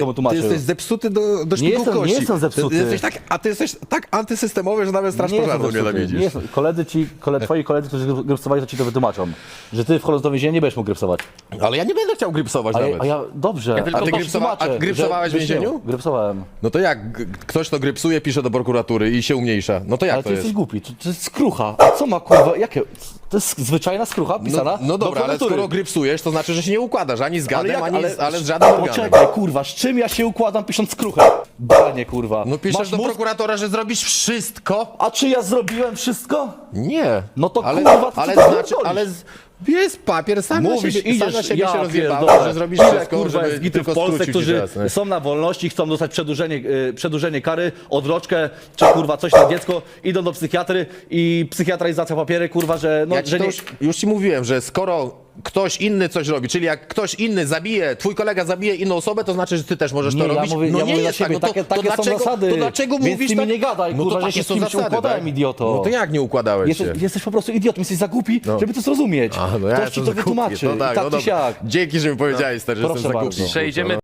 komu Ty tłumaczył. jesteś zepsuty do, do Nie jestem- nie jestem zepsuty. Ty jesteś tak, a ty jesteś tak antysystemowy, że nawet straż Nie pożarną jestem zepsuty. nienawidzisz. Nie jestem. Koledzy ci, kole, twoi koledzy, którzy grypsowali, to ci to wytłumaczą. Że ty wchodząc do więzienia nie będziesz mógł grypsować. Ale ja nie będę chciał grypsować A ja, nawet. a ja dobrze. tylko a ty to grypsowa- tłumaczę, a grypsowałeś że- w więzieniu? Grypsowałem. No to jak? G- Ktoś to grypsuje, pisze do prokuratury i się umniejsza. No to jak Ale to ty jest? jesteś głupi, to, to jest skrucha. A co ma kurwa, jakie? To jest zwyczajna skrucha pisana No, no do dobra, ale prokuratury. skoro grypsujesz, to znaczy, że się nie układasz ani z gadem, jak- ani z, ale z żadnym organem. Poczekaj, kurwa, z czym ja się układam pisząc skruchę? Banie, kurwa. No piszesz Masz do mózg? prokuratora, że zrobisz wszystko? A czy ja zrobiłem wszystko? Nie. No to ale, kurwa, to ale co ty znaczy, pierdolisz? ale z- jest papier, sam Mówisz, na siebie, sam na idziesz, siebie ja się rozjebałeś, pierdolę. że zrobisz Ile, wszystko, kurwa, żeby jest gitów tylko w Polsce, skrócić którzy czas, nie? są na wolności, chcą dostać przedłużenie, y, przedłużenie kary, odroczkę, czy kurwa coś na dziecko, idą do psychiatry i psychiatralizacja papiery, kurwa, że, no, Ja ci że to nie... już, już ci mówiłem, że skoro ktoś inny coś robi, czyli jak ktoś inny zabije, twój kolega zabije inną osobę, to znaczy, że ty też możesz Nie, to ja robić. mówię, no ja nie jest tak, no to, takie, to takie dlaczego, są zasady, to dlaczego mówisz ty mi tak? nie gadaj, no kurwa, to że się z kimś zasady, układałem, tak? idioto. No to jak nie układałeś Jesteś, się? jesteś po prostu idiotą, jesteś za głupi, żeby to zrozumieć. A, no ja Ktoś ci jestem to głupi. wytłumaczy. No tak, I tak no. Dzięki, że mi powiedziałeś, stary, że Proszę jestem za głupi. Przejdziemy